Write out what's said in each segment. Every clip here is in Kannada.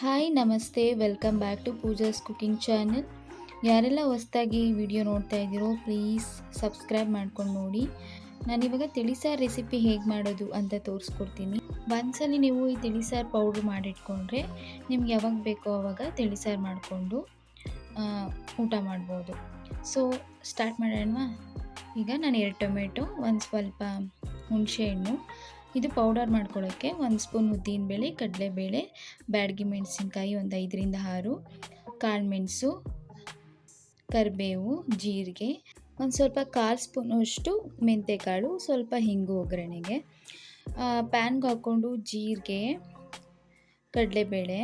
ಹಾಯ್ ನಮಸ್ತೆ. Welcome back to Pooja's cooking channel ಯಾರೆಲ್ಲ ಹೊಸ್ದಾಗಿ ವಿಡಿಯೋ ನೋಡ್ತಾ ಇದ್ದೀರೋ ಪ್ಲೀಸ್ ಸಬ್ಸ್ಕ್ರೈಬ್ ಮಾಡ್ಕೊಂಡು ನೋಡಿ. ನಾನಿವಾಗ ತಿಳಿಸಾರು ರೆಸಿಪಿ ಹೇಗೆ ಮಾಡೋದು ಅಂತ ತೋರಿಸ್ಕೊಡ್ತೀನಿ. ಒಂದ್ಸಲಿ ನೀವು ಈ ತಿಳಿಸಾರು ಪೌಡ್ರ್ ಮಾಡಿಟ್ಕೊಂಡ್ರೆ ನಿಮ್ಗೆ ಯಾವಾಗ ಬೇಕೋ ಆವಾಗ ತಿಳಿಸಾರು ಮಾಡಿಕೊಂಡು ಊಟ ಮಾಡ್ಬೋದು. ಸೊ ಸ್ಟಾರ್ಟ್ ಮಾಡೋಣವಾ? ಈಗ ನಾನು ಎರಡು ಟೊಮೆಟೊ, ಒಂದು ಸ್ವಲ್ಪ ಹುಣಸೆಹಣ್ಣು ಇದು ಪೌಡರ್ ಮಾಡ್ಕೊಳ್ಳೋಕ್ಕೆ ಒಂದು ಸ್ಪೂನ್ ಉದ್ದಿನಬೇಳೆ, ಕಡಲೆಬೇಳೆ, ಬ್ಯಾಡಗಿ ಮೆಣಸಿನ್ಕಾಯಿ ಒಂದು ಐದರಿಂದ ಆರು, ಕಾಳು ಮೆಣಸು, ಕರಿಬೇವು, ಜೀರಿಗೆ, ಒಂದು ಸ್ವಲ್ಪ ಕಾಲು ಸ್ಪೂನಷ್ಟು ಮೆಂತೆಕಾಳು, ಸ್ವಲ್ಪ ಹಿಂಗು ಒಗ್ಗರಣೆಗೆ. ಪ್ಯಾನ್ಗೆ ಹಾಕ್ಕೊಂಡು ಜೀರಿಗೆ, ಕಡಲೆಬೇಳೆ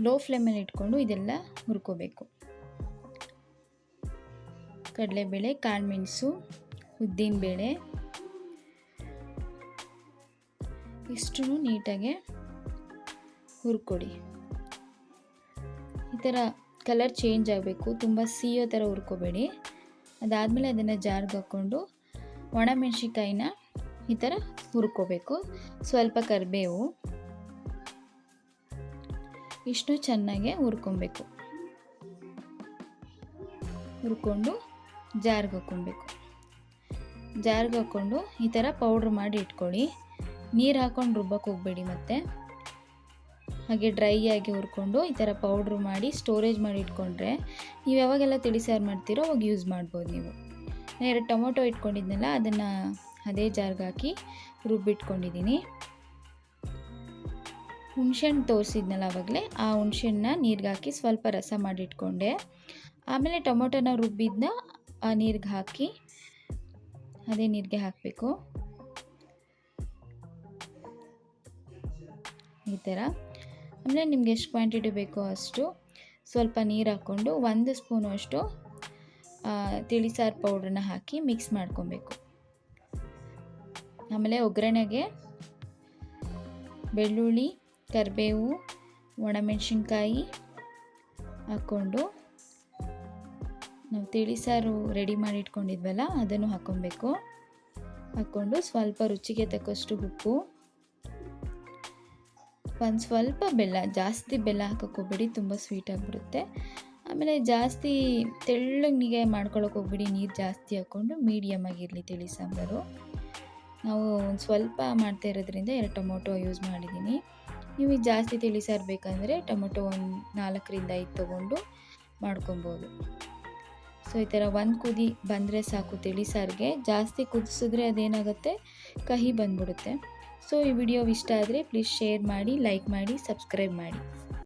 ಲೋ ಫ್ಲೇಮಲ್ಲಿ ಇಟ್ಕೊಂಡು ಇದೆಲ್ಲ ಹುರ್ಕೋಬೇಕು. ಕಡಲೆಬೇಳೆ, ಕಾಳು ಮೆಣಸು, ಉದ್ದಿನಬೇಳೆ ಇಷ್ಟು ನೀಟಾಗೆ ಹುರ್ಕೊಡಿ. ಈ ಥರ ಕಲರ್ ಚೇಂಜ್ ಆಗಬೇಕು, ತುಂಬ ಸೀಯೋ ಥರ ಹುರ್ಕೋಬೇಡಿ. ಅದಾದಮೇಲೆ ಅದನ್ನು ಜಾರ್ಗೆ ಹಾಕ್ಕೊಂಡು ಒಣಮೆಣ್ಸಿಕಾಯಿನ ಈ ಥರ ಹುರ್ಕೋಬೇಕು. ಸ್ವಲ್ಪ ಕರಿಬೇವು ಇಷ್ಟು ಚೆನ್ನಾಗೆ ಹುರ್ಕೊಬೇಕು. ಹುರ್ಕೊಂಡು ಜಾರ್ಗೆ ಹಾಕ್ಕೊಬೇಕು. ಜಾರ್ಗೆ ಹಾಕ್ಕೊಂಡು ಈ ಥರ ಪೌಡ್ರ್ ಮಾಡಿ ಇಟ್ಕೊಳ್ಳಿ. ನೀರು ಹಾಕ್ಕೊಂಡು ರುಬ್ಬಕ್ಕೆ ಹೋಗಬೇಡಿ ಮತ್ತೆ. ಹಾಗೆ ಡ್ರೈ ಆಗಿ ಹುರ್ಕೊಂಡು ಈ ಥರ ಪೌಡ್ರ್ ಮಾಡಿ ಸ್ಟೋರೇಜ್ ಮಾಡಿ ಇಟ್ಕೊಂಡ್ರೆ ನೀವು ಯಾವಾಗೆಲ್ಲ ತಿಳಿಸಾರು ಮಾಡ್ತೀರೋ ಅವಾಗ ಯೂಸ್ ಮಾಡ್ಬೋದು ನೀವು. ಎರಡು ಟೊಮೊಟೊ ಇಟ್ಕೊಂಡಿದ್ನಲ್ಲ ಅದನ್ನು ಅದೇ ಜಾರ್ಗೆ ಹಾಕಿ ರುಬ್ಬಿಟ್ಕೊಂಡಿದ್ದೀನಿ ಹುಣ್ಸೆಹಣ್ಣು ತೋರಿಸಿದ್ನಲ್ಲ ಆವಾಗಲೇ ಆ ಹುಣ್ಸೆಣ್ಣ ನೀರಿಗೆ ಹಾಕಿ ಸ್ವಲ್ಪ ರಸ ಮಾಡಿಟ್ಕೊಂಡೆ ಆಮೇಲೆ ಟೊಮೊಟೊನ ರುಬ್ಬಿದ್ನ ಆ ನೀರಿಗೆ ಹಾಕಿ ಅದೇ ನೀರಿಗೆ ಹಾಕಬೇಕು. ಈ ಥರ. ಆಮೇಲೆ ನಿಮ್ಗೆ ಎಷ್ಟು ಕ್ವಾಂಟಿಟಿ ಬೇಕೋ ಅಷ್ಟು ಸ್ವಲ್ಪ ನೀರು ಹಾಕ್ಕೊಂಡು ಒಂದು ಸ್ಪೂನು ಅಷ್ಟು ತಿಳಿಸಾರು ಪೌಡ್ರನ್ನ ಹಾಕಿ ಮಿಕ್ಸ್ ಮಾಡ್ಕೊಬೇಕು. ಆಮೇಲೆ ಒಗ್ಗರಣೆಗೆ ಬೆಳ್ಳುಳ್ಳಿ, ಕರಿಬೇವು, ಒಣಮೆಣಸಿನ್ಕಾಯಿ ಹಾಕ್ಕೊಂಡು ನಾವು ತಿಳಿಸಾರು ರೆಡಿ ಮಾಡಿ ಇಟ್ಕೊಂಡಿದ್ವಲ್ಲ ಅದನ್ನು ಹಾಕ್ಕೊಬೇಕು. ಹಾಕ್ಕೊಂಡು ಸ್ವಲ್ಪ ರುಚಿಗೆ ತಕ್ಕಷ್ಟು ಉಪ್ಪು. ಒಂದು ಸ್ವಲ್ಪ ಬೆಲ್ಲ, ಜಾಸ್ತಿ ಬೆಲ್ಲ ಹಾಕೋಕೆ ಹೋಗ್ಬೇಡಿ ತುಂಬ ಸ್ವೀಟ್ ಆಗಿಬಿಡುತ್ತೆ. ಆಮೇಲೆ ಜಾಸ್ತಿ ತೆಳ್ಳಗೆ ಮಾಡ್ಕೊಳಕ್ಕೆ ಹೋಗ್ಬಿಡಿ ನೀರು ಜಾಸ್ತಿ ಹಾಕ್ಕೊಂಡು ಮೀಡಿಯಮ್ ಆಗಿರಲಿ ತಿಳಿ ಸಾಂಬಾರು. ನಾವು ಒಂದು ಸ್ವಲ್ಪ ಮಾಡ್ತಾ ಇರೋದ್ರಿಂದ ಎರಡು ಟೊಮೊಟೊ ಯೂಸ್ ಮಾಡಿದ್ದೀನಿ ನಿಮಗೆ ಜಾಸ್ತಿ ತಿಳಿ ಸಾರು ಬೇಕಂದರೆ ಟೊಮೊಟೊ ಒಂದು ನಾಲ್ಕರಿಂದ ಐದು ತೊಗೊಂಡು ಮಾಡ್ಕೊಬೋದು. ಸೊ ಈ ಥರ ಒಂದು ಕುದಿ ಬಂದರೆ ಸಾಕು ತಿಳಿಸಾರಿಗೆ ಜಾಸ್ತಿ ಕುದಿಸಿದ್ರೆ ಅದೇನಾಗುತ್ತೆ? ಕಹಿ ಬಂದ್ಬಿಡುತ್ತೆ. ಸೊ ಈ ವಿಡಿಯೋ ಇಷ್ಟ ಆದರೆ ಪ್ಲೀಸ್ ಶೇರ್ ಮಾಡಿ ಲೈಕ್ ಮಾಡಿ ಸಬ್ಸ್ಕ್ರೈಬ್ ಮಾಡಿ.